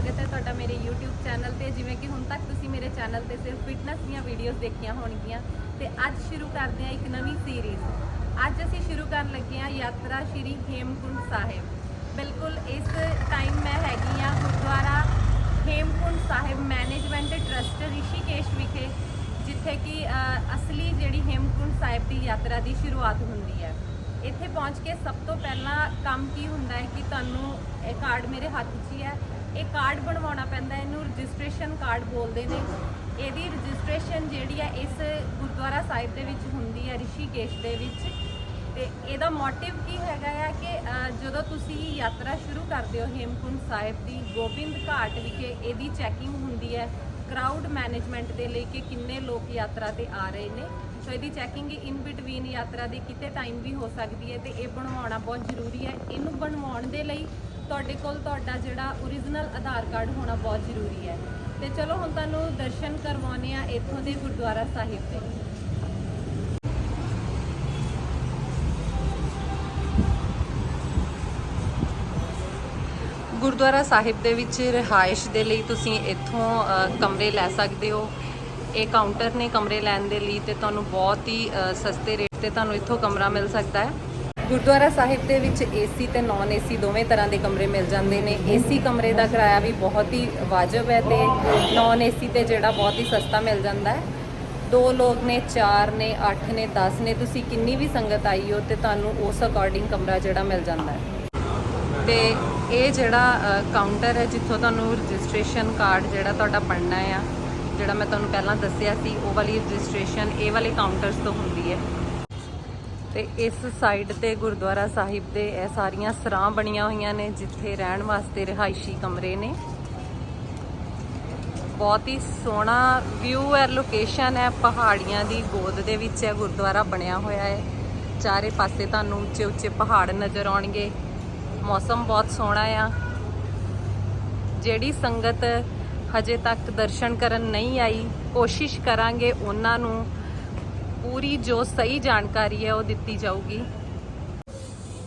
ਸਵਾਗਤ ਹੈ ਤੁਹਾਡਾ ਮੇਰੇ YouTube ਚੈਨਲ ਤੇ। ਜਿਵੇਂ ਕਿ ਹੁਣ ਤੱਕ ਤੁਸੀਂ ਮੇਰੇ ਚੈਨਲ ਤੇ ਸਿਰਫ ਫਿਟਨੈਸ ਦੀਆਂ ਵੀਡੀਓਜ਼ ਦੇਖੀਆਂ ਹੋਣਗੀਆਂ। ਤੇ ਅੱਜ ਸ਼ੁਰੂ ਕਰਦੇ ਹਾਂ ਇੱਕ ਨਵੀਂ ਸੀਰੀਜ਼ ਅੱਜ ਅਸੀਂ ਸ਼ੁਰੂ ਕਰਨ ਲੱਗੇ ਹਾਂ ਯਾਤਰਾ ਸ਼੍ਰੀ ਹੇਮਕੁੰਡ ਸਾਹਿਬ। ਬਿਲਕੁਲ ਇਸ ਟਾਈਮ ਮੈਂ ਹੈਗੀ ਹਾਂ ਗੁਰਦੁਆਰਾ ਹੇਮਕੁੰਡ ਸਾਹਿਬ ਮੈਨੇਜਮੈਂਟ ਟਰਸਟ ਰਿਸ਼ੀਕੇਸ਼ ਵਿਖੇ, ਜਿੱਥੇ ਕਿ ਅਸਲੀ ਜਿਹੜੀ ਹੇਮਕੁੰਡ ਸਾਹਿਬ ਦੀ ਯਾਤਰਾ ਦੀ ਸ਼ੁਰੂਆਤ ਹੁੰਦੀ ਹੈ। ਇੱਥੇ ਪਹੁੰਚ ਕੇ ਸਭ ਤੋਂ ਪਹਿਲਾਂ ਕੰਮ ਕੀ ਹੁੰਦਾ ਹੈ ਕਿ ਤੁਹਾਨੂੰ ਇਹ ਕਾਰਡ ਮੇਰੇ ਹੱਥ 'ਚ ਹੀ ਹੈ। ਇਹ ਕਾਰਡ ਬਣਵਾਉਣਾ ਪੈਂਦਾ, ਇਹਨੂੰ ਰਜਿਸਟ੍ਰੇਸ਼ਨ ਕਾਰਡ ਬੋਲਦੇ ਨੇ। ਇਹਦੀ ਰਜਿਸਟ੍ਰੇਸ਼ਨ ਜਿਹੜੀ ਹੈ, ਇਸ ਗੁਰਦੁਆਰਾ ਸਾਹਿਬ ਦੇ ਵਿੱਚ ਹੁੰਦੀ ਹੈ, ਰਿਸ਼ੀਕੇਸ਼ ਦੇ ਵਿੱਚ। ਤੇ ਇਹਦਾ ਮੋਟਿਵ ਕੀ ਹੈਗਾ ਆ ਕਿ ਜਦੋਂ ਤੁਸੀਂ ਯਾਤਰਾ ਸ਼ੁਰੂ ਕਰਦੇ ਹੋ ਹੇਮਕੁੰਡ ਸਾਹਿਬ ਦੀ, ਗੋਬਿੰਦ ਘਾਟ ਵਿਖੇ ਇਹਦੀ ਚੈਕਿੰਗ ਹੁੰਦੀ ਹੈ। ਕਰਾਊਡ ਮੈਨੇਜਮੈਂਟ ਦੇ ਲਈ ਕਿ ਕਿੰਨੇ ਲੋਕ ਯਾਤਰਾ ਤੇ ਆ ਰਹੇ ਨੇ। ਸੋ ਇਹਦੀ ਚੈਕਿੰਗ ਇਨ ਬਿਟਵੀਨ ਯਾਤਰਾ ਦੀ ਕਿਤੇ ਟਾਈਮ ਵੀ ਹੋ ਸਕਦੀ ਹੈ ਤੇ ਇਹ ਬਣਵਾਉਣਾ ਬਹੁਤ ਜ਼ਰੂਰੀ ਹੈ। ਇਹਨੂੰ ਬਣਵਾਉਣ ਦੇ ਲਈ ਤੁਹਾਡੇ ਕੋਲ ਤੁਹਾਡਾ ਜਿਹੜਾ ਓਰੀਜਨਲ ਆਧਾਰ ਕਾਰਡ ਹੋਣਾ ਬਹੁਤ ਜ਼ਰੂਰੀ ਹੈ। ਤੇ ਚਲੋ ਹੁਣ ਤੁਹਾਨੂੰ ਦਰਸ਼ਨ ਕਰਵਾਉਣੇ ਆ ਇੱਥੋਂ ਦੇ ਗੁਰਦੁਆਰਾ ਸਾਹਿਬ ਦੇ। ਗੁਰਦੁਆਰਾ ਸਾਹਿਬ ਦੇ ਵਿੱਚ ਰਿਹਾਇਸ਼ ਦੇ ਲਈ ਤੁਸੀਂ ਇੱਥੋਂ ਕਮਰੇ ਲੈ ਸਕਦੇ ਹੋ। ਇਹ ਕਾਊਂਟਰ ਨੇ ਕਮਰੇ ਲੈਣ ਦੇ ਲਈ ਤੇ ਤੁਹਾਨੂੰ ਬਹੁਤ ਹੀ ਸਸਤੇ ਰੇਟ ਤੇ ਤੁਹਾਨੂੰ ਇੱਥੋਂ ਕਮਰਾ ਮਿਲ ਸਕਦਾ ਹੈ। ਗੁਰਦੁਆਰਾ ਸਾਹਿਬ ਦੇ ਵਿੱਚ ਏਸੀ ਤੇ ਨਾਨ ਏਸੀ ਦੋਵੇਂ ਤਰ੍ਹਾਂ ਦੇ ਕਮਰੇ ਮਿਲ ਜਾਂਦੇ ਨੇ। ਏਸੀ ਕਮਰੇ ਦਾ ਕਿਰਾਇਆ ਵੀ ਬਹੁਤ ਹੀ ਵਾਜਬ ਹੈ ਤੇ ਨਾਨ ਏਸੀ ਤੇ ਜਿਹੜਾ ਬਹੁਤ ਹੀ ਸਸਤਾ ਮਿਲ ਜਾਂਦਾ ਹੈ। ਦੋ ਲੋਕ ਨੇ, ਚਾਰ ਨੇ 8 ਨੇ 10 ਨੇ, ਤੁਸੀਂ ਕਿੰਨੀ ਵੀ ਸੰਗਤ ਆਈ ਹੋ ਤੇ ਤੁਹਾਨੂੰ ਉਸ ਅਕੋਰਡਿੰਗ ਕਮਰਾ ਜਿਹੜਾ ਮਿਲ ਜਾਂਦਾ ਹੈ। ਤੇ ਇਹ ਜਿਹੜਾ ਕਾਊਂਟਰ ਹੈ ਜਿੱਥੋਂ ਤੁਹਾਨੂੰ ਰਜਿਸਟ੍ਰੇਸ਼ਨ ਕਾਰਡ ਜਿਹੜਾ ਤੁਹਾਡਾ ਬਣਨਾ ਆ, ਜਿਹੜਾ ਮੈਂ ਤੁਹਾਨੂੰ ਪਹਿਲਾਂ ਦੱਸਿਆ ਸੀ, ਉਹ ਵਾਲੀ ਰਜਿਸਟ੍ਰੇਸ਼ਨ ਇਹ ਵਾਲੇ ਕਾਊਂਟਰਸ ਤੋਂ ਹੁੰਦੀ ਹੈ। ਤੇ ਇਸ ਸਾਈਡ ਤੇ ਗੁਰਦੁਆਰਾ ਸਾਹਿਬ ਦੇ ਇਹ ਸਾਰੀਆਂ ਸਰਾਂ ਬਣੀਆਂ ਹੋਈਆਂ ਨੇ, ਜਿੱਥੇ ਰਹਿਣ ਵਾਸਤੇ ਰਿਹਾਇਸ਼ੀ ਕਮਰੇ ਨੇ। ਬਹੁਤ ਹੀ ਸੋਹਣਾ ਵਿਊ ਹੈ ਲੋਕੇਸ਼ਨ ਹੈ, ਪਹਾੜੀਆਂ ਦੀ ਗੋਦ ਦੇ ਵਿੱਚ ਹੈ ਗੁਰਦੁਆਰਾ ਬਣਿਆ ਹੋਇਆ ਹੈ। ਚਾਰੇ ਪਾਸੇ ਤੁਹਾਨੂੰ ਉੱਚੇ ਉੱਚੇ ਪਹਾੜ ਨਜ਼ਰ ਆਉਣਗੇ। ਮੌਸਮ ਬਹੁਤ ਸੋਹਣਾ ਆ। ਜਿਹੜੀ ਸੰਗਤ ਹਜੇ ਤੱਕ ਦਰਸ਼ਨ ਕਰਨ ਨਹੀਂ ਆਈ, ਕੋਸ਼ਿਸ਼ ਕਰਾਂਗੇ ਉਹਨਾਂ ਨੂੰ ਪੂਰੀ ਜੋ ਸਹੀ ਜਾਣਕਾਰੀ ਹੈ ਉਹ ਦਿੱਤੀ ਜਾਊਗੀ।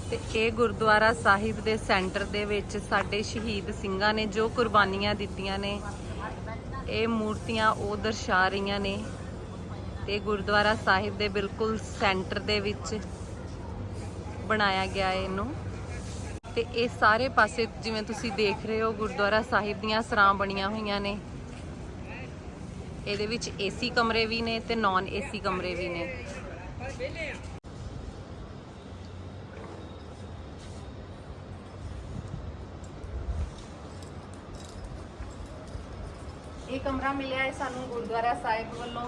ਤੇ ਇਹ ਗੁਰਦੁਆਰਾ ਸਾਹਿਬ ਦੇ ਸੈਂਟਰ ਦੇ ਵਿੱਚ ਸਾਡੇ ਸ਼ਹੀਦ ਸਿੰਘਾਂ ਨੇ ਜੋ ਕੁਰਬਾਨੀਆਂ ਦਿੱਤੀਆਂ ਨੇ, ਇਹ ਮੂਰਤੀਆਂ ਉਹ ਦਰਸਾ ਰਹੀਆਂ ਨੇ। ਤੇ ਗੁਰਦੁਆਰਾ ਸਾਹਿਬ ਦੇ ਬਿਲਕੁਲ ਸੈਂਟਰ ਦੇ ਵਿੱਚ ਬਣਾਇਆ ਗਿਆ ਹੈ ਇਹਨੂੰ। ਤੇ ਇਹ ਸਾਰੇ ਪਾਸੇ ਜਿਵੇਂ ਤੁਸੀਂ ਦੇਖ ਰਹੇ ਹੋ, ਗੁਰਦੁਆਰਾ ਸਾਹਿਬ ਦੀਆਂ ਸਰਾਂ ਬਣੀਆਂ ਹੋਈਆਂ ਨੇ। ਇਹਦੇ ਵਿੱਚ ਏਸੀ ਕਮਰੇ ਵੀ ਨੇ ਤੇ ਨਾਨ ਏਸੀ ਕਮਰੇ ਵੀ ਨੇ। ਇਹ ਕਮਰਾ ਮਿਲਿਆ ਹੈ ਸਾਨੂੰ ਗੁਰਦੁਆਰਾ ਸਾਹਿਬ ਵੱਲੋਂ।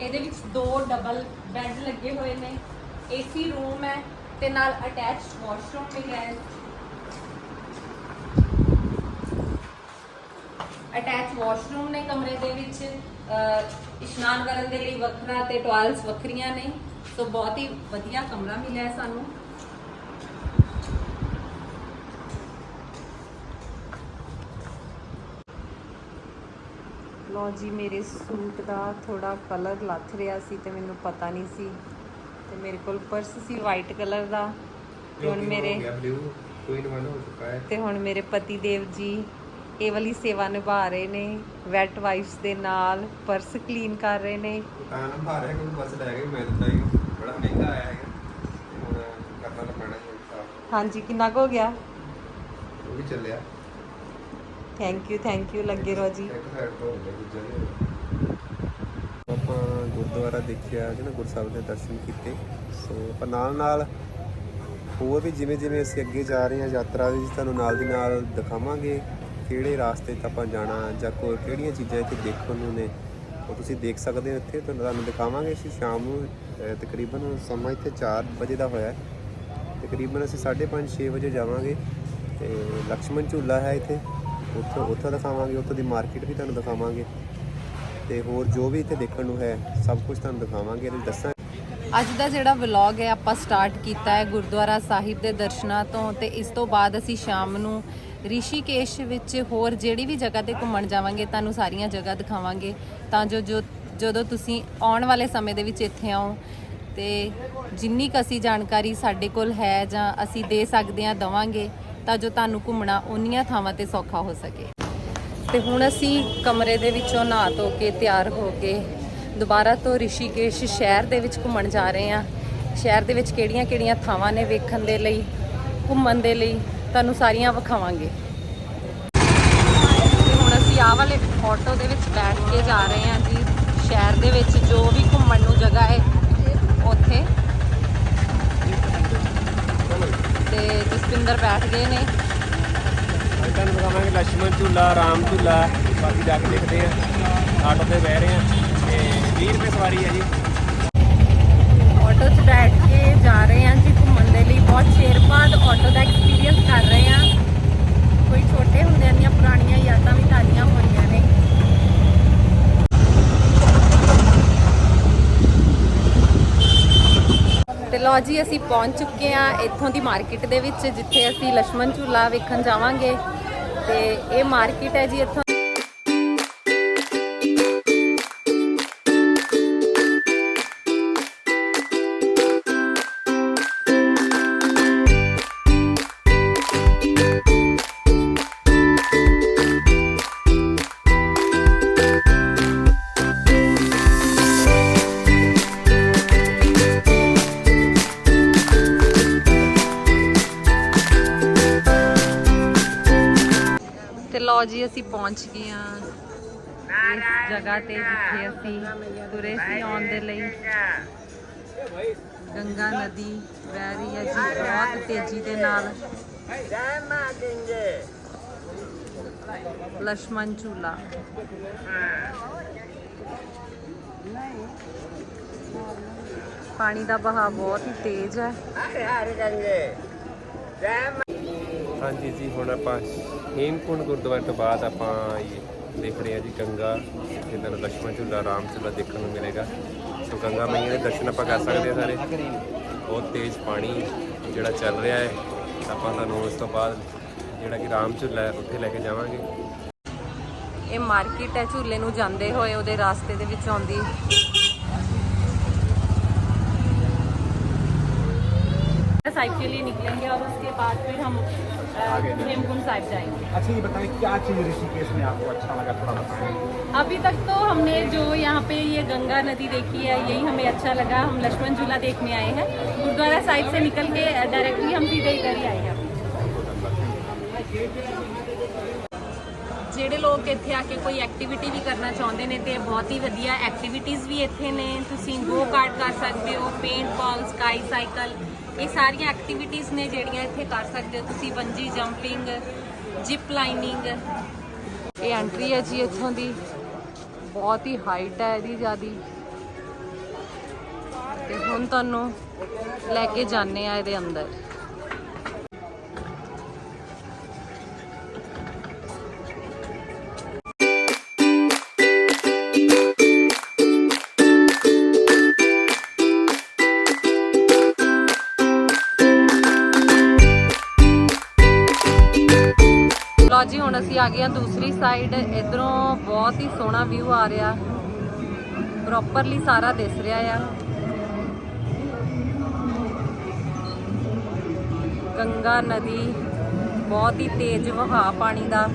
ਇਹਦੇ ਵਿੱਚ ਦੋ ਡਬਲ ਬੈੱਡ ਲੱਗੇ ਹੋਏ ਨੇ। ਏਸੀ ਰੂਮ ਹੈ ਤੇ ਨਾਲ ਅਟੈਚਡ ਵਾਸ਼ਰੂਮ ਵੀ ਹੈ। ਅਟੈਚ ਵਾਸ਼ਰੂਮ ਨੇ ਕਮਰੇ ਦੇ ਵਿੱਚ ਇਸ਼ਨਾਨ ਕਰਨ ਦੇ ਲਈ ਵੱਖਰਾ ਤੇ ਟਾਇਲਸ ਵੱਖਰੀਆਂ ਨੇ। ਸੋ ਬਹੁਤ ਹੀ ਵਧੀਆ ਕਮਰਾ ਮਿਲਿਆ ਸਾਨੂੰ। ਲੋ ਜੀ ਮੇਰੇ ਸੂਟ ਦਾ ਥੋੜਾ ਕਲਰ ਲੱਥ ਰਿਹਾ ਸੀ ਤੇ ਮੈਨੂੰ ਪਤਾ ਨਹੀਂ ਸੀ। ਤੇ ਮੇਰੇ ਕੋਲ ਪਰਸ ਸੀ ਵਾਈਟ ਕਲਰ ਦਾ। ਤੇ ਹੁਣ ਮੇਰੇ ਕੋਈ ਨਾ ਹੋ ਚੁੱਕਾ ਹੈ। ਤੇ ਹੁਣ ਮੇਰੇ ਪਤੀ ਦੇਵ ਜੀ ਇਹ ਵਾਲੀ ਸੇਵਾ ਨਿਭਾ ਰਹੇ ਨੇ ਵੈਟ ਵਾਈਫਸ ਦੇ ਨਾਲ ਪਰਸ ਕਲੀਨ ਕਰ ਰਹੇ ਨੇ। ਦੁਕਾਨ ਭਾਰ ਹੈ ਕੋਈ ਬਸ ਲੈ ਗਏ ਮੈਂ ਤਾਂ ਹੀ ਬੜਾ ਮਹਿੰਗਾ ਆਇਆ ਹੈਗਾ। ਤੇ ਹੁਣ ਕਰਨਾ ਤਾਂ ਪੈਣਾ ਹੀ ਸਾਫ਼। ਹਾਂਜੀ ਕਿੰਨਾ ਕੁ ਹੋ ਗਿਆ? ਉਹ ਵੀ ਚੱਲਿਆ। ਥੈਂਕ ਯੂ ਥੈਂਕ ਯੂ ਲੱਗੇ ਰੋ ਜੀ। ਇੱਕ ਸਾਈਡ ਤੋਂ ਹੋ ਗਿਆ ਦੂਜਾ ਨਹੀਂ ਆਪਾਂ ਗੁਰਦੁਆਰਾ ਦੇਖਿਆ ਨਾ ਗੁਰਸਾਹਿਬ ਦੇ ਦਰਸ਼ਨ ਕੀਤੇ। ਸੋ ਆਪਾਂ ਨਾਲ ਨਾਲ ਹੋਰ ਵੀ ਜਿਵੇਂ ਜਿਵੇਂ ਅਸੀਂ ਅੱਗੇ ਜਾ ਰਹੇ ਹਾਂ ਯਾਤਰਾ ਵਿੱਚ ਤੁਹਾਨੂੰ ਨਾਲ ਦੀ ਨਾਲ ਦਿਖਾਵਾਂਗੇ। ਕਿਹੜੇ ਰਾਸਤੇ ਤੇ ਆਪਾਂ ਜਾਣਾ ਜਾਂ ਕੋਈ ਕਿਹੜੀਆਂ ਚੀਜ਼ਾਂ ਇੱਥੇ ਦੇਖਣ ਨੂੰ ਨੇ, ਉਹ ਤੁਸੀਂ ਦੇਖ ਸਕਦੇ ਹੋ ਇੱਥੇ। ਤੁਹਾਨੂੰ ਦਿਖਾਵਾਂਗੇ ਅਸੀਂ ਸ਼ਾਮ ਨੂੰ ਤਕਰੀਬਨ ਸਮਾਂ ਇੱਥੇ 4 ਵਜੇ ਦਾ ਹੋਇਆ। ਤਕਰੀਬਨ ਅਸੀਂ 5:30 6 ਵਜੇ ਜਾਵਾਂਗੇ ਤੇ ਲਕਸ਼ਮਣ ਝੂਲਾ ਹੈ ਇੱਥੇ। ਉੱਥੋਂ ਉੱਥੋਂ ਦਿਖਾਵਾਂਗੇ, ਉੱਥੋਂ ਦੀ ਮਾਰਕੀਟ ਵੀ ਤੁਹਾਨੂੰ ਦਿਖਾਵਾਂਗੇ। ਤੇ ਹੋਰ ਜੋ ਵੀ ਇੱਥੇ ਦੇਖਣ ਨੂੰ ਹੈ, ਸਭ ਕੁਝ ਤੁਹਾਨੂੰ ਦਿਖਾਵਾਂਗੇ। ਤੇ ਦੱਸਾਂ ਅੱਜ ਦਾ ਜਿਹੜਾ ਵਲੌਗ ਹੈ, ਆਪਾਂ ਸਟਾਰਟ ਕੀਤਾ ਹੈ ਗੁਰਦੁਆਰਾ ਸਾਹਿਬ ਦੇ ਦਰਸ਼ਨਾਂ ਤੋਂ ਤੇ ਇਸ ਤੋਂ ਬਾਅਦ ਅਸੀਂ ਸ਼ਾਮ ਨੂੰ ਰਿਸ਼ੀਕੇਸ਼ ਵਿੱਚ ਹੋਰ ਜਿਹੜੀ ਵੀ ਜਗ੍ਹਾ ਤੇ ਘੁੰਮਣ ਜਾਵਾਂਗੇ, ਤੁਹਾਨੂੰ ਸਾਰੀਆਂ ਜਗ੍ਹਾ ਦਿਖਾਵਾਂਗੇ। ਤਾਂ ਜੋ ਜੋ ਜਦੋਂ ਤੁਸੀਂ ਆਉਣ ਵਾਲੇ ਸਮੇਂ ਦੇ ਵਿੱਚ ਇੱਥੇ ਆਓ, ਤੇ ਜਿੰਨੀ ਕੁ ਅਸੀਂ ਜਾਣਕਾਰੀ ਸਾਡੇ ਕੋਲ ਹੈ ਜਾਂ ਅਸੀਂ ਦੇ ਸਕਦੇ ਹਾਂ, ਦਵਾਂਗੇ, ਤਾਂ ਜੋ ਤੁਹਾਨੂੰ ਘੁੰਮਣਾ ਉਨੀਆਂ ਥਾਵਾਂ ਤੇ ਸੌਖਾ ਹੋ ਸਕੇ। ਤੇ ਹੁਣ ਅਸੀਂ ਕਮਰੇ ਦੇ ਵਿੱਚੋਂ ਨਹਾ ਧੋ ਕੇ ਤਿਆਰ ਹੋ ਕੇ ਦੁਬਾਰਾ ਤੋਂ ਰਿਸ਼ੀਕੇਸ਼ ਸ਼ਹਿਰ ਦੇ ਵਿੱਚ ਘੁੰਮਣ ਜਾ ਰਹੇ ਹਾਂ। ਸ਼ਹਿਰ ਦੇ ਵਿੱਚ ਕਿਹੜੀਆਂ-ਕਿਹੜੀਆਂ ਥਾਵਾਂ ਨੇ ਵੇਖਣ ਦੇ ਲਈ, ਘੁੰਮਣ ਦੇ ਲਈ? ਤੁਹਾਨੂੰ ਸਾਰੀਆਂ ਵਿਖਾਵਾਂਗੇ। ਹੁਣ ਅਸੀਂ ਆਹ ਵਾਲੇ ਆਟੋ ਦੇ ਵਿੱਚ ਬੈਠ ਕੇ ਜਾ ਰਹੇ ਹਾਂ ਜੀ, ਸ਼ਹਿਰ ਦੇ ਵਿੱਚ, ਜੋ ਵੀ ਘੁੰਮਣ ਨੂੰ ਜਗ੍ਹਾ ਹੈ, ਉੱਥੇ। ਤੇ ਜਸਪਿੰਦਰ ਬੈਠ ਗਏ ਨੇ। ਤੁਹਾਨੂੰ ਦਿਖਾਵਾਂਗੇ ਲక్ష్ਮਣ ਝੂਲਾ, ਰਾਮ ਝੂਲਾ, ਬਾਕੀ ਜਾ ਕੇ ਦੇਖਦੇ ਆ ਆਟੋ ਤੇ ਬਹਿ ਰਹੇ ਹਾਂ। ਤੇ 20 ਰੁਪਏ ਸਵਾਰੀ ਹੈ ਜੀ। ਆਟੋ 'ਚ ਬੈਠ ਕੇ ਜਾ ਰਹੇ ਹਾਂ ਜੀ ਘੁੰਮਣ ਦੇ ਲਈ। ਬਹੁਤ ਚਿਰ ਬਾਅਦ ਆਟੋ ਦਾ ਐਕਸਪੀਰੀਅੰਸ ਕਰ ਰਹੇ ਹਾਂ। ਕੋਈ ਛੋਟੇ ਹੁੰਦਿਆਂ ਦੀਆਂ ਪੁਰਾਣੀਆਂ ਯਾਦਾਂ ਵੀ ਤਾਜ਼ੀਆਂ ਹੋਈਆਂ ਨੇ। ਤੇ ਲੋ ਜੀ, ਅਸੀਂ ਪਹੁੰਚ ਚੁੱਕੇ ਹਾਂ ਇੱਥੋਂ ਦੀ ਮਾਰਕੀਟ ਦੇ ਵਿੱਚ, ਜਿੱਥੇ ਅਸੀਂ ਲక్ష్మణ ਝੂਲਾ ਵੇਖਣ ਜਾਵਾਂਗੇ। ਤੇ ਇਹ ਮਾਰਕੀਟ ਹੈ ਜੀ ਇੱਥੋਂ ਲਓ ਜੀ, ਅਸੀਂ ਪਹੁੰਚ ਗਏ ਆ ਜਗ੍ਹਾ ਤੇ ਜਿੱਥੇ ਅਸੀਂ ਤੁਰੇ ਸੀ ਆਉਣ ਦੇ ਲਈ। ਗੰਗਾ ਨਦੀ ਵਹਿ ਰਹੀ ਹੈ ਜੀ, ਬਹੁਤ ਤੇਜ਼ੀ ਦੇ ਨਾਲ। ਜੈ ਮਾਂ ਝੂਲਾ। ਪਾਣੀ ਦਾ ਬਹਾਵ ਬਹੁਤ ਤੇਜ਼ ਹੈ। ਹਾਂਜੀ ਜੀ, ਹੁਣ ਆਪਾਂ ਹੇਮਕੁੰਡ ਗੁਰਦੁਆਰੇ ਤੋਂ ਬਾਅਦ ਆਪਾਂ ਇਹ ਦੇਖ ਰਹੇ ਹਾਂ ਜੀ ਗੰਗਾ ਤੇ ਤੁਹਾਨੂੰ ਲక్ష్ਮਣ ਝੂਲਾ, ਰਾਮ ਝੂਲਾ ਦੇਖਣ ਨੂੰ ਮਿਲੇਗਾ। ਸੋ ਗੰਗਾ ਮਈਆ ਦੇ ਦਰਸ਼ਨ ਆਪਾਂ ਕਰ ਸਕਦੇ ਹਾਂ ਸਾਰੇ। ਬਹੁਤ ਤੇਜ਼ ਪਾਣੀ ਜਿਹੜਾ ਚੱਲ ਰਿਹਾ ਹੈ। ਆਪਾਂ ਤੁਹਾਨੂੰ ਉਸ ਤੋਂ ਬਾਅਦ ਜਿਹੜਾ ਕਿ ਰਾਮ ਝੂਲਾ ਉੱਥੇ ਲੈ ਕੇ ਜਾਵਾਂਗੇ। ਇਹ ਮਾਰਕੀਟ ਹੈ, ਝੂਲੇ ਨੂੰ ਜਾਂਦੇ ਹੋਏ ਉਹਦੇ ਰਸਤੇ ਦੇ ਵਿੱਚ ਆਉਂਦੀ। साहिब के लिए निकलेंगे और उसके बाद फिर हम अ, हेमकुंड साहिब जाएंगे अच्छा ये बताएं क्या चीज़ ऋषिकेश में आपको अच्छा लगा थोड़ा बताएं अभी तक तो हमने जो यहाँ पे ये गंगा नदी देखी है यही हमें अच्छा लगा हम लक्ष्मण झूला देखने आए हैं गुरुद्वारा साहिब से निकल के डायरेक्टली हम सीधे इधर ही आए हैं ਜਿਹੜੇ ਲੋਕ ਇੱਥੇ ਆ ਕੇ ਕੋਈ ਐਕਟੀਵਿਟੀ ਵੀ ਕਰਨਾ ਚਾਹੁੰਦੇ ਨੇ ਤੇ ਬਹੁਤ ਹੀ ਵਧੀਆ ਐਕਟੀਵਿਟੀਜ਼ ਵੀ ਇੱਥੇ ਨੇ ਤੁਸੀਂ ਗੋ ਕਾਰਟ ਕਰ ਸਕਦੇ ਹੋ ਪੇਂਟ ਬਾਲ ਸਕਾਈ ਸਾਈਕਲ ਇਹ ਸਾਰੀਆਂ ਐਕਟੀਵਿਟੀਜ਼ ਨੇ ਜਿਹੜੀਆਂ ਇੱਥੇ ਕਰ ਸਕਦੇ ਹੋ ਤੁਸੀਂ ਬੰਜੀ ਜੰਪਿੰਗ ਜਿਪ ਲਾਈਨਿੰਗ ਇਹ ਐਂਟਰੀ ਹੈ ਜੀ ਇੱਥੋਂ ਦੀ। ਬਹੁਤ ਹੀ ਹਾਈਟ ਹੈ ਇਹਦੀ ਜਿਆਦੀ। ਤੇ ਹੁਣ ਤੁਹਾਨੂੰ ਲੈ ਕੇ ਜਾਣੇ ਆ ਇਹਦੇ ਅੰਦਰ। ਅਸੀਂ ਆ ਗਏ ਹਾਂ ਦੂਸਰੀ ਸਾਈਡ ਇਧਰੋਂ ਬਹੁਤ ਹੀ ਸੋਹਣਾ ਵਿਊ ਆ ਰਿਹਾ। ਪ੍ਰੋਪਰਲੀ ਸਾਰਾ ਦਿਸ ਰਿਹਾ ਆ। ਗੰਗਾ ਨਦੀ, ਬਹੁਤ ਹੀ ਤੇਜ਼ ਵਹਾਅ ਪਾਣੀ ਦਾ।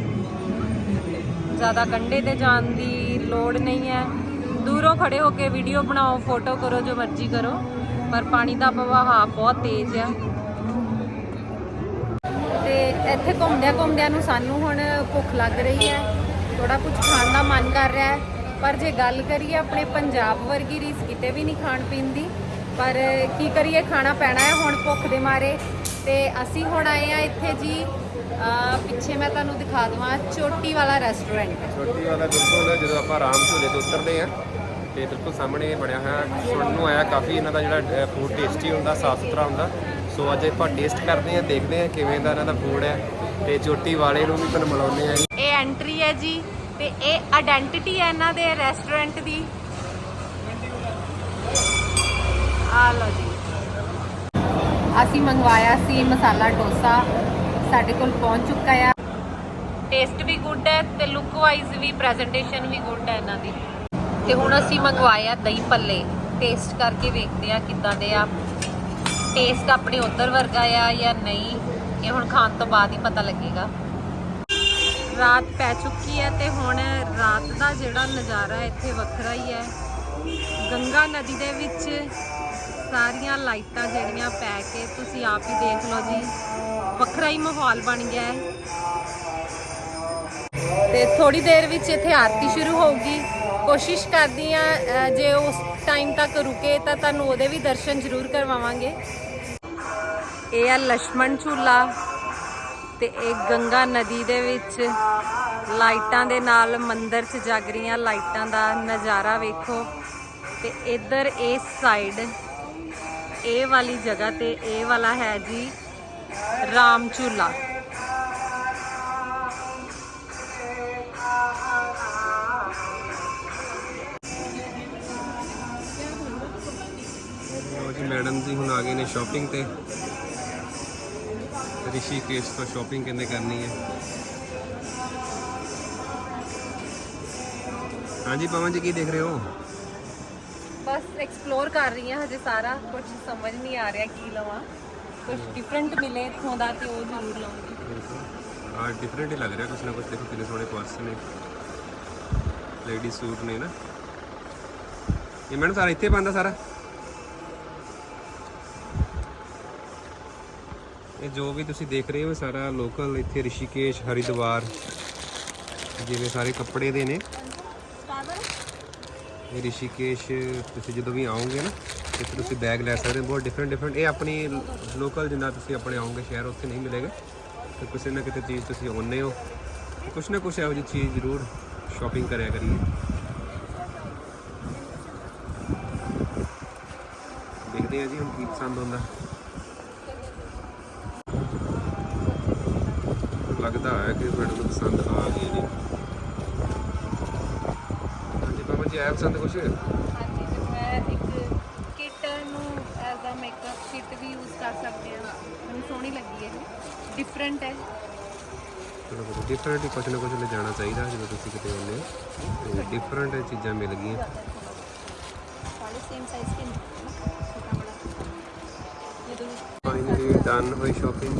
ਜ਼ਿਆਦਾ ਕੰਢੇ ਤੇ ਜਾਣ ਦੀ ਲੋੜ ਨਹੀਂ ਹੈ। ਦੂਰੋਂ ਖੜੇ ਹੋ ਕੇ ਵੀਡੀਓ ਬਣਾਓ ਫੋਟੋ ਕਰੋ ਜੋ ਮਰਜ਼ੀ ਕਰੋ, ਪਰ ਪਾਣੀ ਦਾ ਵਹਾਅ ਬਹੁਤ ਤੇਜ਼ ਆ। ਤੇ ਇੱਥੇ ਘੁੰਮਦਿਆਂ ਘੁੰਮਦਿਆਂ ਨੂੰ ਸਾਨੂੰ ਹੁਣ ਭੁੱਖ ਲੱਗ ਰਹੀ ਹੈ। ਥੋੜਾ ਕੁਝ ਖਾਣ ਦਾ ਮਨ ਕਰ ਰਿਹਾ ਹੈ। ਪਰ ਜੇ ਗੱਲ ਕਰੀਏ ਆਪਣੇ ਪੰਜਾਬ ਵਰਗੀ ਰੀਸ ਕਿਤੇ ਵੀ ਨਹੀਂ ਖਾਣ ਪੀਣ ਦੀ, ਪਰ ਕੀ ਕਰੀਏ, ਖਾਣਾ ਪੈਣਾ ਹੈ ਹੁਣ ਭੁੱਖ ਦੇ ਮਾਰੇ। ਤੇ ਅਸੀਂ ਹੁਣ ਆਏ ਆ ਇੱਥੇ ਜੀ ਪਿੱਛੇ ਮੈਂ ਤੁਹਾਨੂੰ ਦਿਖਾ ਦਵਾਂ, ਚੋਟੀ ਵਾਲਾ ਰੈਸਟੋਰੈਂਟ ਛੋਟੀ ਵਾਲਾ ਬਿਲਕੁਲ, ਜਦੋਂ ਆਪਾਂ ਰਾਮ ਝੂਲੇ ਤੋਂ ਉਤਰਦੇ ਆ ਤੇ ਬਿਲਕੁਲ ਸਾਹਮਣੇ ਬਣਿਆ ਹੋਇਆ, ਸੁਣਨ ਨੂੰ ਆਇਆ, ਕਾਫੀ ਇਹਨਾਂ ਦਾ ਜਿਹੜਾ ਫੂਡ ਟੇਸਟੀ ਹੁੰਦਾ ਸਾਫ਼ ਸੁਥਰਾ ਹੁੰਦਾ। ਸੋ ਅੱਜ ਆਪਾਂ ਟੇਸਟ ਕਰਦੇ ਆ ਦੇਖਦੇ ਆ ਕਿਵੇਂ ਦਾ ਇਹਨਾਂ ਦਾ ਫੂਡ ਹੈ ਤੇ ਚੋਟੀ ਵਾਲੇ ਨੂੰ ਵੀ ਤੁਹਾਨੂੰ ਮਿਲਾਉਂਦੇ ਆ ਇਹ ਐਂਟਰੀ ਹੈ ਜੀ ਤੇ ਇਹ ਆਇਡੈਂਟੀਟੀ ਹੈ ਇਹਨਾਂ ਦੇ ਰੈਸਟੋਰੈਂਟ ਦੀ। ਆ ਲਓ ਜੀ। ਅਸੀਂ ਮੰਗਵਾਇਆ ਸੀ ਮਸਾਲਾ ਡੋਸਾ, ਸਾਡੇ ਕੋਲ ਪਹੁੰਚ ਚੁੱਕਾ ਆ। ਟੇਸਟ ਵੀ ਗੁੱਡ ਹੈ ਤੇ ਲੁੱਕ ਵਾਈਜ਼ ਵੀ ਪ੍ਰੈਜੈਂਟੇਸ਼ਨ ਵੀ ਗੁੱਡ ਹੈ ਇਹਨਾਂ ਦੀ। ਤੇ ਹੁਣ ਅਸੀਂ ਮੰਗਵਾਇਆ ਦਹੀਂ ਪੱਲੇ ਟੇਸਟ ਕਰਕੇ ਵੇਖਦੇ ਆ ਕਿੱਦਾਂ ਦੇ ਆ। ਟੇਸਟ ਆਪਣੇ ਉਧਰ ਵਰਗਾ ਆ ਜਾਂ ਨਹੀਂ ਕਿ ਹੁਣ ਖਾਣ ਤੋਂ ਬਾਅਦ ਹੀ ਪਤਾ ਲੱਗੇਗਾ। ਰਾਤ ਪੈ ਚੁੱਕੀ ਹੈ ਤੇ ਹੁਣ ਰਾਤ ਦਾ ਜਿਹੜਾ ਨਜ਼ਾਰਾ ਇੱਥੇ ਵੱਖਰਾ ਹੀ ਹੈ। ਗੰਗਾ ਨਦੀ ਦੇ ਵਿੱਚ ਸਾਰੀਆਂ ਲਾਈਟਾਂ ਜਿਹੜੀਆਂ ਪੈ ਕੇ ਤੁਸੀਂ ਆਪ ਹੀ ਦੇਖ ਲਓ ਜੀ, ਵੱਖਰਾ ਹੀ ਮਾਹੌਲ ਬਣ ਗਿਆ ਹੈ। ਤੇ ਥੋੜੀ ਦੇਰ ਵਿੱਚ ਇੱਥੇ ਆਰਤੀ ਸ਼ੁਰੂ ਹੋਊਗੀ। ਕੋਸ਼ਿਸ਼ ਕਰਦੀ ਆ ਜੇ ਉਸ ਟਾਈਮ ਤੱਕ ਰੁਕੇ ਤਾਂ ਤੁਹਾਨੂੰ ਉਹਦੇ ਵੀ ਦਰਸ਼ਨ ਜ਼ਰੂਰ ਕਰਵਾਵਾਂਗੇ। ਇਹ ਆ ਲక్ష్మణ ਝੂਲਾ ਤੇ ਇਹ ਗੰਗਾ ਨਦੀ ਦੇ ਵਿੱਚ ਲਾਈਟਾਂ ਦੇ ਨਾਲ ਮੰਦਰ 'ਚ ਜਗ ਰਹੀਆਂ ਲਾਈਟਾਂ ਦਾ ਨਜ਼ਾਰਾ ਵੇਖੋ। ਤੇ ਇੱਧਰ ਇਹ ਸਾਈਡ ਇਹ ਵਾਲੀ ਜਗ੍ਹਾ ਤੇ ਇਹ ਵਾਲਾ ਹੈ ਜੀ ਰਾਮ ਝੂਲਾ। ਜੀ ਮੈਡਮ ਜੀ ਹੁਣ ਆ ਗਏ ਨੇ ਸ਼ਾਪਿੰਗ ਤੇ। ਰਿਸ਼ੀਕੇਸ਼ ਤੋਂ ਸ਼ਾਪਿੰਗ ਕਿੰਨੇ ਕਰਨੀ ਹੈ? ਹਾਂਜੀ ਪਵਨ ਜੀ ਕੀ ਦੇਖ ਰਹੇ ਹੋ? ਬਸ ਐਕਸਪਲੋਰ ਕਰ ਰਹੀ ਹਾਂ ਹਜੇ ਸਾਰਾ। ਕੁਝ ਸਮਝ ਨਹੀਂ ਆ ਰਿਹਾ ਕੀ ਲਵਾਂ। ਕੁਝ ਡਿਫਰੈਂਟ ਮਿਲੇ ਇੱਥੋਂ ਦਾ ਤੇ ਉਹ ਜ਼ਰੂਰ ਲਵਾਂਗੀ। ਆ ਡਿਫਰੈਂਟ ਹੀ ਲੱਗ ਰਿਹਾ ਕੁਛ ਨਾ ਕੁਛ। ਦੇਖੋ ਕਿੰਨੇ ਸੋਹਣੇ ਪਰਸ ਨੇ। ਲੇਡੀ ਸੂਟ ਨੇ ਨਾ। ਇਹ ਮੈਡਮ ਸਾਰਾ ਇੱਥੇ ਬੰਦਾ ਸਾਰਾ? ਇਹ ਜੋ ਵੀ ਤੁਸੀਂ ਦੇਖ ਰਹੇ ਹੋ ਸਾਰਾ ਲੋਕਲ ਇੱਥੇ ਰਿਸ਼ੀਕੇਸ਼ ਹਰਿਦੁਆਰ ਜਿਵੇਂ ਸਾਰੇ ਕੱਪੜੇ ਦੇ ਨੇ। ਇਹ ਰਿਸ਼ੀਕੇਸ਼ ਤੁਸੀਂ ਜਦੋਂ ਵੀ ਆਓਗੇ ਨਾ ਇੱਥੇ ਤੁਸੀਂ ਬੈਗ ਲੈ ਸਕਦੇ ਹੋ ਬਹੁਤ ਡਿਫਰੈਂਟ ਡਿਫਰੈਂਟ ਇਹ ਆਪਣੀ ਲੋਕਲ ਜਿੰਨਾ ਤੁਸੀਂ ਆਪਣੇ ਆਓਗੇ ਸ਼ਹਿਰ ਉੱਥੇ ਨਹੀਂ ਮਿਲੇਗਾ। ਤੇ ਕਿਸੇ ਨਾ ਕਿਤੇ ਚੀਜ਼ ਤੁਸੀਂ ਆਉਂਦੇ ਹੋ। ਕੁਛ ਨਾ ਕੁਛ ਇਹੋ ਜਿਹੀ ਚੀਜ਼ ਜ਼ਰੂਰ ਸ਼ਾਪਿੰਗ ਕਰਿਆ ਕਰੀਏ। ਦੇਖਦੇ ਹਾਂ ਜੀ ਹੁਣ ਕੀ ਪਸੰਦ ਹੁੰਦਾ। ਲੱਗਦਾ ਹੈ ਕਿ ਮੈਨੂੰ ਤਾਂ ਪਸੰਦ ਆ ਗਈ ਜੀ। ਹਾਂਜੀ ਪਾਪਾ ਜੀ ਆਇਆ ਪਸੰਦ ਕੁਛ? ਹਾਂਜੀ ਤੇ ਮੈਂ ਇੱਕ ਕਿਟ ਨੂੰ ਐਜ਼ ਅ ਮੇਕਅਪ ਕਿਟ ਵੀ ਯੂਜ਼ ਕਰ ਸਕਦੇ ਹਾਂ। ਮੈਨੂੰ ਸੋਹਣੀ ਲੱਗੀ ਹੈ ਡਿਫਰੈਂਟ ਹੈ। ਚਲੋ ਬਈ ਡਿਫਰੈਂਟ ਹੀ ਕੁਛ ਨਾ ਕੁਛ ਲੈ ਜਾਣਾ ਚਾਹੀਦਾ ਜਦੋਂ ਤੁਸੀਂ ਕਿਤੇ ਆਉਂਦੇ ਹੋ। ਤੇ ਡਿਫਰੈਂਟ ਚੀਜ਼ਾਂ ਮਿਲ ਗਈਆਂ। ਸਾਰੇ ਸੇਮ ਸਾਈਜ਼ ਕੇ ਇਹ ਫਾਈਨਲੀ ਡਨ ਹੋਈ ਸ਼ਾਪਿੰਗ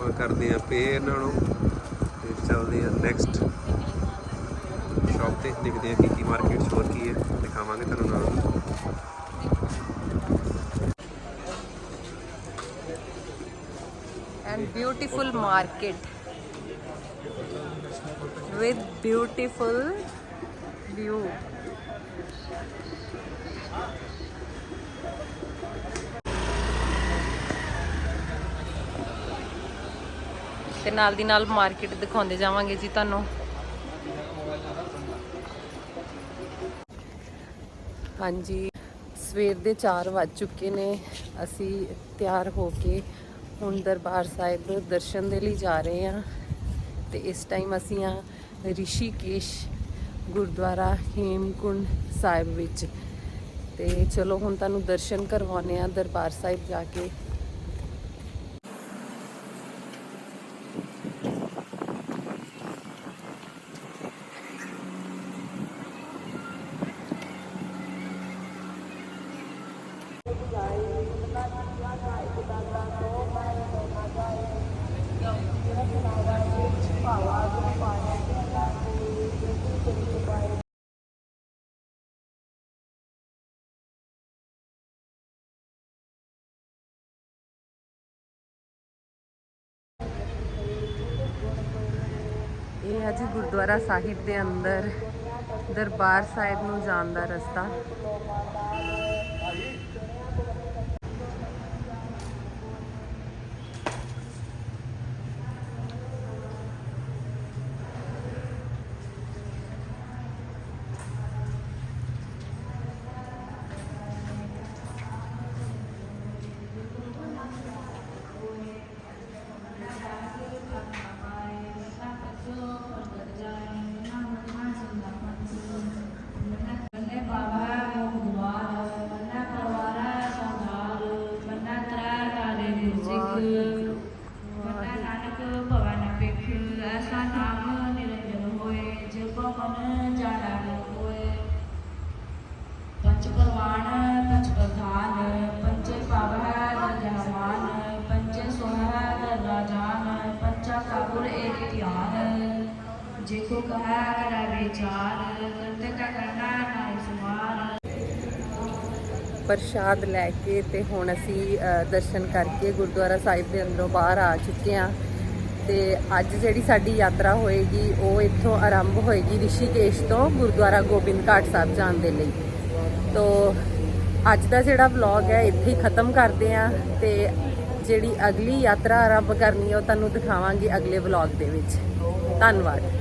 ਆਪਾਂ ਕਰਦੇ ਆਂ ਪੇ ਇਹਨਾਂ ਨੂੰ ਤੇ ਚੱਲਦੇ ਆਂ ਨੈਕਸਟ ਸ਼ਾਪ ਤੇ ਦੇਖਦੇ ਆਂ ਕੀ ਕੀ ਮਾਰਕੀਟ ਹੋਰ ਕੀ ਹੈ, ਦਿਖਾਵਾਂਗੇ ਤੁਹਾਨੂੰ ਨਾਲ। And beautiful market with beautiful view. ਤੇ ਨਾਲ ਦੀ ਨਾਲ ਮਾਰਕੀਟ ਦਿਖਾਉਂਦੇ ਜਾਵਾਂਗੇ ਜੀ ਤੁਹਾਨੂੰ। ਹਾਂਜੀ, ਸਵੇਰ ਦੇ 4 ਵੱਜ ਚੁੱਕੇ ਨੇ। ਅਸੀਂ ਤਿਆਰ ਹੋ ਕੇ ਹੁਣ ਦਰਬਾਰ ਸਾਹਿਬ ਦਰਸ਼ਨ ਦੇ ਲਈ ਜਾ ਰਹੇ ਹਾਂ। ਤੇ ਇਸ ਟਾਈਮ ਅਸੀਂ ਆ ਰਿਸ਼ੀਕੇਸ਼ ਗੁਰਦੁਆਰਾ ਹੇਮਕੁੰਡ ਸਾਹਿਬ ਵਿੱਚ। ਤੇ ਚਲੋ ਹੁਣ ਤੁਹਾਨੂੰ ਦਰਸ਼ਨ ਕਰਵਾਉਂਦੇ ਆ ਦਰਬਾਰ ਸਾਹਿਬ ਜਾ ਕੇ। ਇਹ ਹੈ ਜੀ ਗੁਰਦੁਆਰਾ ਸਾਹਿਬ ਦੇ ਅੰਦਰ ਦਰਬਾਰ ਸਾਹਿਬ ਨੂੰ ਜਾਣ ਦਾ ਰਸਤਾ। ਪ੍ਰਸ਼ਾਦ ਲੈ ਕੇ ਤੇ ਹੁਣ ਅਸੀਂ ਦਰਸ਼ਨ ਕਰਕੇ ਗੁਰਦੁਆਰਾ ਸਾਹਿਬ ਦੇ ਅੰਦਰੋਂ ਬਾਹਰ ਆ ਚੁੱਕੇ ਹਾਂ। ਤੇ ਅੱਜ ਜਿਹੜੀ ਸਾਡੀ ਯਾਤਰਾ ਹੋਏਗੀ, ਉਹ ਇੱਥੋਂ ਆਰੰਭ ਹੋਏਗੀ ਰਿਸ਼ੀਕੇਸ਼ ਤੋਂ ਗੁਰਦੁਆਰਾ ਗੋਬਿੰਦ ਘਾਟ ਸਾਹਿਬ ਜਾਣ ਦੇ ਲਈ। ਤੋਂ, ਅੱਜ ਦਾ ਜਿਹੜਾ ਵਲੌਗ ਹੈ, ਇੱਥੇ ਹੀ ਖਤਮ ਕਰਦੇ ਆ ਤੇ ਜਿਹੜੀ ਅਗਲੀ ਯਾਤਰਾ ਆਰੰਭ ਕਰਨੀ ਹੈ, ਉਹ ਤੁਹਾਨੂੰ ਦਿਖਾਵਾਂਗੇ ਅਗਲੇ ਵਲੌਗ ਦੇ ਵਿੱਚ। ਧੰਨਵਾਦ।